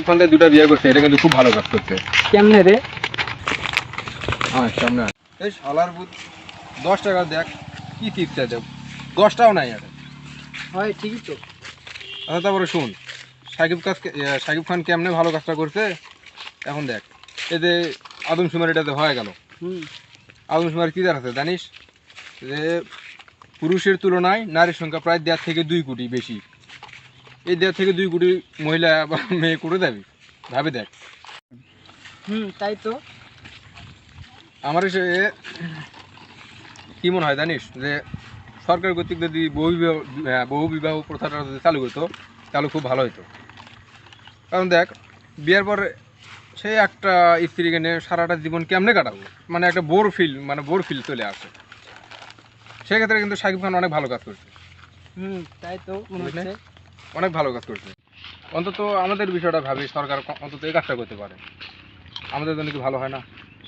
খান দুটা বিয়ে করছে এটা কিন্তু খুব ভালো কাজ করছে। কেমনে রে? হ্যাঁ সামনে এই শালার বুধ দশ টাকা দেখ কি টিপসে দেব দশটাও নাই আর হয় ঠিকই তো। আচ্ছা তারপরে শুন সাকিব কাজ সাকিব খান কেমনে ভালো কাজটা করছে? এখন দেখ এতে আদমশুমার এটাতে হয়ে গেল। হুম। আদমশুমার কী আছে জানিস? যে পুরুষের তুলনায় নারীর সংখ্যা প্রায় দেড় থেকে দুই কোটি বেশি। এই দেড় থেকে দুই কোটি মহিলা বা মেয়ে করে দেবে। ভাবে দেখ। হুম তাই তো। আমার এসে কি মনে হয় জানিস? যে সরকার কর্তৃক যদি বহু বিবাহ বহু বিবাহ প্রথাটা যদি চালু করতো তাহলে খুব ভালো হতো কারণ দেখ বিয়ের পরে সে একটা স্ত্রীকে সারাটা জীবন কেমনে কাটাবো? মানে একটা বোর ফিল মানে বোর ফিল চলে আসে। সেক্ষেত্রে কিন্তু শাকিব খান অনেক ভালো কাজ করছে। হুম তাই তো অনেক ভালো কাজ করছে। অন্তত আমাদের বিষয়টা ভাবি সরকার অন্তত এই কাজটা করতে পারে। আমাদের জন্য কি ভালো হয় না?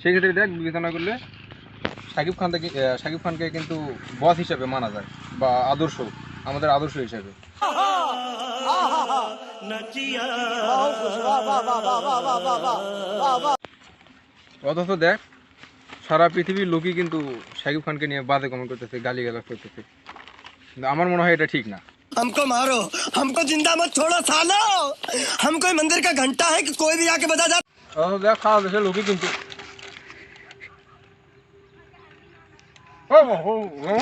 সেক্ষেত্রে দেখ বিবেচনা করলে শাকিব খান থেকে শাকিব খানকে কিন্তু বস হিসেবে মানা যায় বা আদর্শ আমাদের আদর্শ হিসেবে। অথচ দেখ সারা পৃথিবীর লোকই কিন্তু শাকিব খানকে নিয়ে বাজে কমেন্ট করতেছে গালি গালাজ করতেছে কিন্তু আমার মনে হয় এটা ঠিক না हमको मारो हमको जिंदा मत छोड़ो सालो हम कोई मंदिर का घंटा है कि कोई भी आके बजा जा অথচ দেখ সারা দেশের লোকই কিন্তু ও, ও, ও, ও।